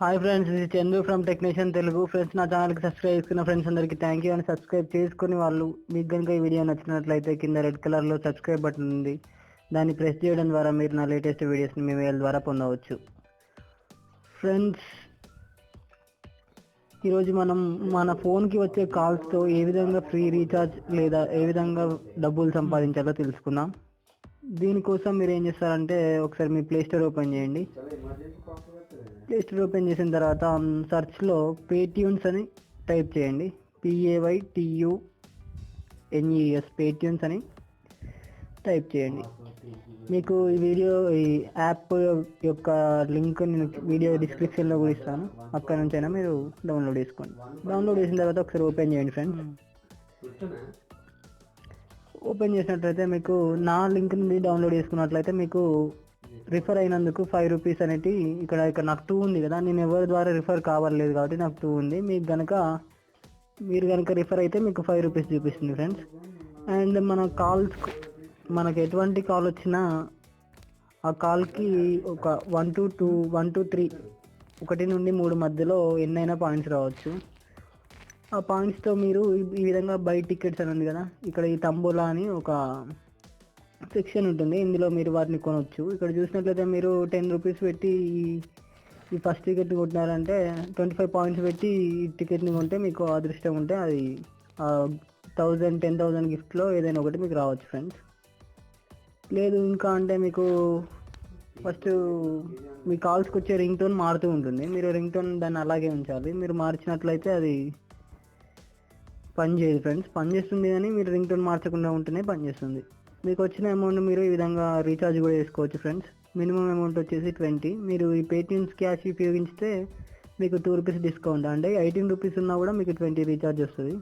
Hi friends ఇది Chandu from technician Telugu friends నా ఛానల్కి సబ్స్క్రైబ్ చేసుకున్న ఫ్రెండ్స్ అందరికీ థ్యాంక్ యూ అని సబ్స్క్రైబ్ చేసుకుని వాళ్ళు మీకు కనుక ఈ వీడియో నచ్చినట్లయితే కింద రెడ్ కలర్లో సబ్స్క్రైబ్ బటన్ ఉంది. దాన్ని ప్రెస్ చేయడం ద్వారా మీరు నా లేటెస్ట్ వీడియోస్ని మీ మెయిల్ ద్వారా పొందవచ్చు. ఫ్రెండ్స్ ఈరోజు మనం మన ఫోన్కి వచ్చే కాల్స్తో ఏ విధంగా ఫ్రీ రీఛార్జ్ లేదా ఏ విధంగా డబ్బులు సంపాదించాలో తెలుసుకుందాం. దీనికోసం మీరు ఏం చేస్తారంటే ఒకసారి మీ ప్లే స్టోర్ ఓపెన్ చేయండి. ప్లే స్టోర్ ఓపెన్ చేసిన తర్వాత సర్చ్లో పేట్యూన్స్ అని టైప్ చేయండి. పిఏవై టియు ఎన్ఈఎస్ పేట్యూన్స్ అని టైప్ చేయండి. మీకు ఈ వీడియో ఈ యాప్ యొక్క లింక్ నేను వీడియో డిస్క్రిప్షన్లో కూడా ఇస్తాను. అక్కడ నుంచి అయినా మీరు డౌన్లోడ్ చేసుకోండి. డౌన్లోడ్ చేసిన తర్వాత ఒకసారి ఓపెన్ చేయండి ఫ్రెండ్స్ ఓపెన్ చేసినట్లయితే మీకు నా లింక్ నుండి డౌన్లోడ్ చేసుకున్నట్లయితే మీకు రిఫర్ అయినందుకు ఫైవ్ రూపీస్ అనేది ఇక్కడ ఇక్కడ నాకు టూ ఉంది కదా నేను ఎవరి ద్వారా రిఫర్ కావాలలేదు కాబట్టి నాకు టూ ఉంది. మీకు కనుక మీరు కనుక రిఫర్ అయితే మీకు ఫైవ్ రూపీస్ చూపిస్తుంది ఫ్రెండ్స్ అండ్ మన కాల్స్ మనకు ఎటువంటి కాల్ వచ్చినా ఆ కాల్కి ఒక one to two one to three ఒకటి నుండి మూడు మధ్యలో ఎన్నైనా పాయింట్స్ రావచ్చు. ఆ పాయింట్స్తో మీరు ఈ- ఈ విధంగా బై టికెట్స్ అని ఉంది కదా ఇక్కడ ఈ తంబోలా అని ఒక సెక్షన్ ఉంటుంది. ఇందులో మీరు వాటిని కొనవచ్చు ఇక్కడ చూసినట్లయితే మీరు టెన్ రూపీస్ పెట్టి ఈ- ఈ ఫస్ట్ టికెట్ కొట్టినారంటే ట్వంటీ ఫైవ్ పాయింట్స్ పెట్టి ఈ టికెట్ని కొంటే మీకు అదృష్టం ఉంటే అది థౌజండ్ టెన్ థౌజండ్ గిఫ్ట్లో ఏదైనా ఒకటి మీకు రావచ్చు ఫ్రెండ్స్. లేదు ఇంకా అంటే మీకు ఫస్ట్ మీ కాల్స్కి వచ్చే రింగ్ టోన్ మారుతూ ఉంటుంది. మీరు రింగ్ టోన్ దాన్ని అలాగే ఉంచాలి. మీరు మార్చినట్లయితే అది పని చేయదు ఫ్రెండ్స్. పని చేస్తుంది కానీ మీరు రింగ్ టోన్ మార్చకుండా ఉంటేనే పని చేస్తుంది మీకు వచ్చిన అమౌంట్ మీరు ఈ విధంగా రీఛార్జ్ కూడా చేసుకోవచ్చు ఫ్రెండ్స్ మినిమం అమౌంట్ వచ్చేసి ట్వంటీ మీరు ఈ పేటిఎమ్స్ క్యాష్ ఉపయోగించితే మీకు టూ రూపీస్ డిస్కౌంట్ అంటే ఎయిటీన్ రూపీస్ ఉన్నా కూడా మీకు ట్వంటీ రీఛార్జ్ వస్తుంది.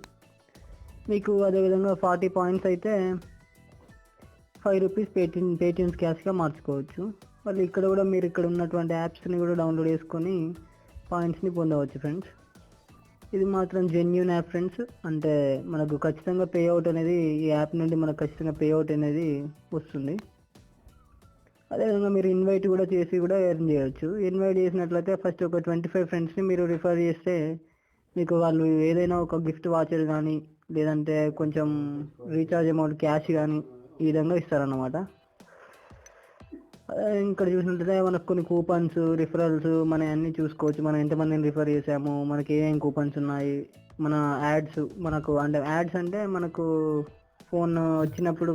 మీకు అదేవిధంగా ఫార్టీ పాయింట్స్ అయితే ఫైవ్ రూపీస్ పేటిఎం పేటిఎమ్స్ క్యాష్గా మార్చుకోవచ్చు. మళ్ళీ ఇక్కడ కూడా మీరు ఇక్కడ ఉన్నటువంటి యాప్స్ని కూడా డౌన్లోడ్ చేసుకొని పాయింట్స్ని పొందవచ్చు ఫ్రెండ్స్ ఇది మాత్రం జెన్యున్ యాప్ ఫ్రెండ్స్ అంటే మనకు ఖచ్చితంగా పే అవుట్ అనేది ఈ యాప్ నుండి మనకు ఖచ్చితంగా పే అవుట్ అనేది వస్తుంది. అదేవిధంగా మీరు ఇన్వైట్ కూడా చేసి కూడా ఎర్న్ చేయొచ్చు. ఇన్వైట్ చేసినట్లయితే ఫస్ట్ ఒక ట్వంటీ ఫైవ్ ఫ్రెండ్స్ని మీరు రిఫర్ చేస్తే మీకు వాళ్ళు ఏదైనా ఒక గిఫ్ట్ వాచర్ కానీ లేదంటే కొంచెం రీఛార్జ్ అమౌంట్ క్యాష్ కానీ ఈ విధంగా ఇస్తారన్నమాట. ఇక్కడ చూసినట్లయితే మనకు కొన్ని కూపన్స్ రిఫరల్స్ మన అన్ని చూసుకోవచ్చు. మనం ఎంతమందిని రిఫర్ చేసాము మనకి ఏమేమి కూపన్స్ ఉన్నాయి మన యాడ్స్ మనకు అంటే యాడ్స్ అంటే మనకు ఫోన్ వచ్చినప్పుడు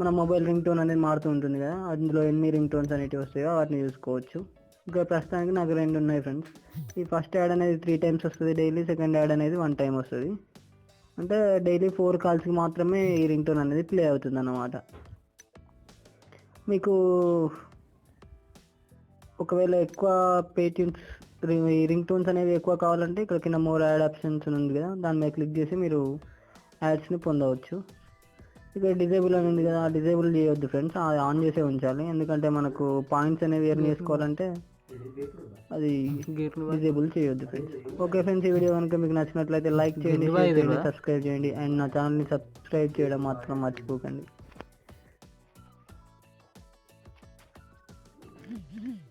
మన మొబైల్ రింగ్ టోన్ అనేది మారుతూ ఉంటుంది కదా. అందులో ఎన్ని రింగ్ టోన్స్ అనేటివి వస్తాయో వాటిని చూసుకోవచ్చు. ఇంకా ప్రస్తుతానికి నాకు రెండు ఉన్నాయి ఫ్రెండ్స్ ఈ ఫస్ట్ యాడ్ అనేది త్రీ టైమ్స్ వస్తుంది డైలీ సెకండ్ యాడ్ అనేది వన్ టైం వస్తుంది. అంటే డైలీ ఫోర్ కాల్స్కి మాత్రమే ఈ రింగ్ టోన్ అనేది ప్లే అవుతుంది అన్నమాట మీకు ఒకవేళ ఎక్కువ పేటిఎమ్స్ రింగ్ టోన్స్ అనేవి ఎక్కువ కావాలంటే ఇక్కడ కింద మోర్ యాడ్ ఆప్షన్స్ ఉంది కదా దాని మీద క్లిక్ చేసి మీరు యాడ్స్ని పొందవచ్చు. ఇక్కడ డిజేబుల్ అని ఉంది కదా డిజేబుల్ చేయొద్దు ఫ్రెండ్స్ అది ఆన్ చేసే ఉంచాలి. ఎందుకంటే మనకు పాయింట్స్ అనేవి ఎర్న్ చేసుకోవాలంటే అది డిజేబుల్ చేయొద్దు ఫ్రెండ్స్ ఓకే ఫ్రెండ్స్ ఈ వీడియో కనుక మీకు నచ్చినట్లయితే లైక్ చేయండి సబ్స్క్రైబ్ చేయండి అండ్ నా ఛానల్ని సబ్స్క్రైబ్ చేయడం మాత్రం మర్చిపోకండి. Mm-hmm.